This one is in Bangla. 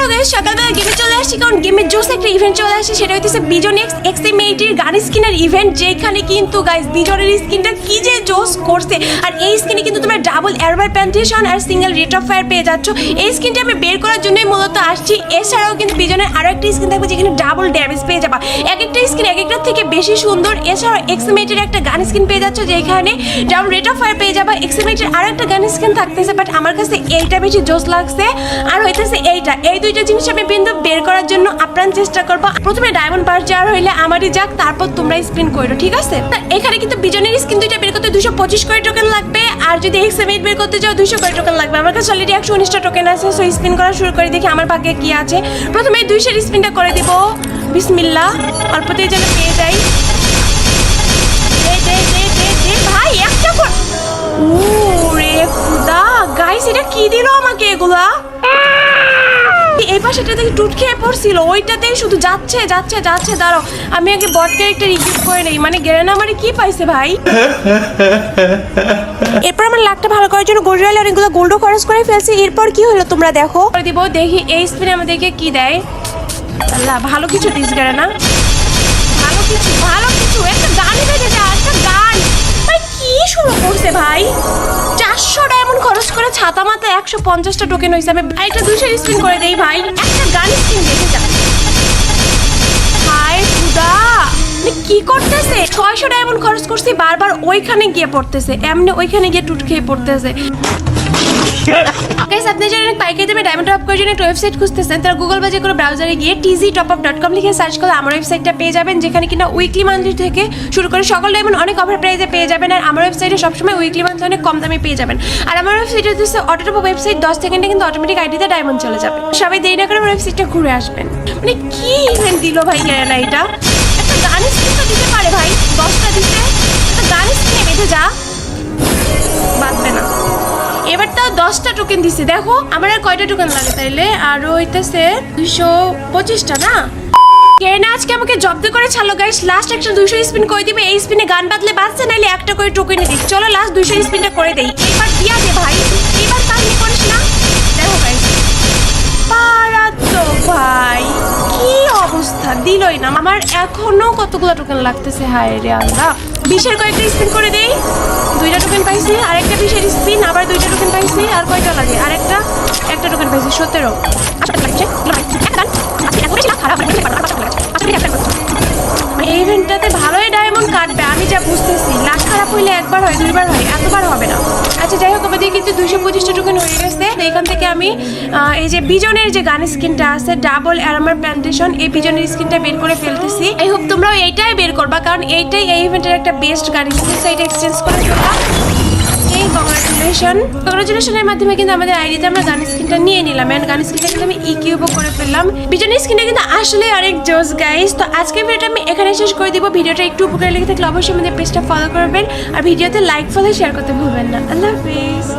হ্যালো গাইস সকালবেলা গেমে চলে আসছি কারণ গেমের জোস একটা ইভেন্ট চলে আসছে সেটা হইতেছে বিজন এক্স এক্সএমএইটির গান স্কিনের ইভেন্ট যেখানে কিন্তু গাইস বিজনের স্কিনটা কি যে জোস করছে। আর এই স্কিনে কিন্তু তোমরা ডাবল এরবার প্যান্টেশন আর সিঙ্গেল রেট অফ ফায়ার পেয়ে যাচ্ছ। এই স্কিনটা আমি বের করার জন্যই মূলত আসছি। এছাড়াও কিন্তু বিজনের আরও একটা স্কিন থাকবে, যেখানে ডাবল ড্যামেজ পেয়ে যাবা। এক একটা স্কিন এক একটার থেকে বেশি সুন্দর। এছাড়াও এক্সএমএইটির একটা গান স্কিন পেয়ে যাচ্ছ, যেখানে ডাবল রেট অফ ফায়ার পেয়ে যাবা। এক্সএমএইটির আরও একটা গান স্কিন থাকতেছে বাট আমার কাছে এইটা বেশি জোস লাগছে। আর হইতেছে এইটা। এই দুইটা জিনিস আমি বিন্দু বের করার জন্য আপ্রাণ চেষ্টা করব। প্রথমে ডায়মন্ড পার চার হইলে আমারই যাক, তারপর তোমরা স্পিন করো, ঠিক আছে? তা এখানে কিন্তু বিজনের স্কিন দুইটা বের করতে দুশো পঁচিশ কোটি টোকেন লাগবে, আর যদি এক্স এমিট বের করতে যাও দুশো কোটি টোকেন লাগবে। আমার কাছে অলরেডি একশো উনিশটা টোকেন আছে সো স্পিন করা শুরু করে, দেখি আমার ভাগ্যে কি আছে। প্রথমে দুইশোর স্পিনটা করে দিব। বিসমিল্লা অল্পতেই যেন পেয়ে যাই। ভাই, একটা কর ওরে খুদা। গাইস এটা কি দিল আমাকে এগুলা? এই পাশেটা দেখি টুট খেয়ে পড়ছিল ওইটাতেই শুধু যাচ্ছে যাচ্ছে যাচ্ছে দাঁড়াও। আমি আগে বট ক্যারেক্টার ইকুইপ করে নেই মানে গেরেনা আমারে কি পাইছে ভাই? এরপর আমার লাকটা ভালো করার জন্য গোল্ড অনেকগুলো গোল্ডও খরচ করে ফেলছি। এরপর কি হলো তোমরা দেখো? করে দিব দেখি এই স্পিনে আমাদেরকে কি দেয়। আল্লাহ ভালো কিছু দিস গেরেনা ভালো কিছু ভালো কিছু একটা গানই বেজে যা একটা গান ভাই কি শুরু করছে ভাই? খরচ করে ছাতা মাথা একশো পঞ্চাশটা টোকেন হয়েছে। আমি একটা দুশো স্পিন করে দেই ভাই। একটা গান স্পিন দেখে যা কি করতেছে? ছয়শো ডায়মন্ড খরচ করছি, বারবার ওইখানে গিয়ে পড়তেছে। এমনি ওইখানে গিয়ে টুট খেয়ে পড়তেছে। গাইস আপনি যারা পাইকারি দামে ডায়মন্ড টপ করার জন্য একটা ওয়েবসাইট খুঁজতেছেন, তারা গুগল বাজে করে ব্রাউজারে গিয়ে TG top up dot com লিখে সার্চ করলে আমার ওয়েবসাইটটা পেয়ে যাবেন, যেখানে কিনা উইকলি মান্থলি থেকে শুরু করে সকল ডায়মন্ড অনেক অফার প্রাইসে পেয়ে যাবেন আর আমার ওয়েবসাইটে সবসময় উইকলি মান্থলি অনেক কম দামে পেয়ে যাবেন। আর আমার ওয়েবসাইট হচ্ছে অটোটপ ওয়েবসাইট দশ সেকেন্ডে কিন্তু অটোমেটিক আইডিতে ডায়মন্ড চলে যাবে। সবাই দেরি না করে আমার ওয়েবসাইটটা ঘুরে আসবেন। মানে কি ইভেন্ট দিল ভাই না এটা? একটা গান স্ক্রিন তো দিতে পারে ভাই, দশটা দিতে। একটা গান স্ক্রিনে বেঁধে যা। এবার তাও দশটা টোকেন দিছে। দেখো, আমার আর কয়টা টোকেন লাগে তাইলে? আর হইতেছে দুইশো পঁচিশটা না? আজকে আমাকে জব্দ করে ছাড়লো গাইস লাস্ট একটা দুইশো স্পিন করে দিবে? এই স্পিনে গান বাদলে নাইলে একটা করে দিই চলো লাস্ট দুইশো স্পিনটা করে দেই। এবার দিয়া দে ভাই। এবার করিস না? দেখো গাইস ভাই, কি অবস্থা? দিলই না। আমার এখনও কতগুলো টোকেন লাগতেছে, হায় রে আল্লাহ। বিশের কয়েকটা স্পিন করে দেই। দুইটা টোকেন পাইছি, আরেকটা বিশের স্পিন আবার দুইটা টোকেন সতেরো। এই ইভেন্টটাতে ভালোই ডায়মন্ড কাটবে, আমি যা বুঝতেছি। লাখ খারাপ হইলে একবার হয়, দুইবার হয়, এতবার হবে না। আচ্ছা যাই হোক আমাদের কিন্তু দুইশো পঁচিশটা টোকেন হয়ে গেছে। এখান থেকে আমি এই যে বিজনের যে গান স্কিনটা আছে ডাবল অ্যারামার প্ল্যান্টেশন এই বিজনের স্কিনটা বের করে ফেলতেছি। এই হোপ তোমরাও এইটাই বের করবা, কারণ এইটাই এই ইভেন্টের একটা বেস্ট গান। স্কিন সেইটা এক্সচেঞ্জ করে ফেলবা। কংগ্রাচুলেশন কংগ্রাচুলেশনের মাধ্যমে কিন্তু আমাদের আইডিতে আমরা গান স্কিনটা নিয়ে নিলাম এন্ড গান স্ক্রিনটা কিন্তু আমি ইকিউবও করে ফেললাম। বিজন স্কিনটা কিন্তু আসলে অনেক জোস গাইস তো আজকে ভিডিওটা আমি এখানে শেষ করে দিব। ভিডিওটা একটু উপকার লেগে থাকলে অবশ্যই আমাদের পেজটা ফলো করবেন। আর ভিডিওতে লাইক ফলো শেয়ার করতে ভুলবেন না। আল্লাহ হাফিজ।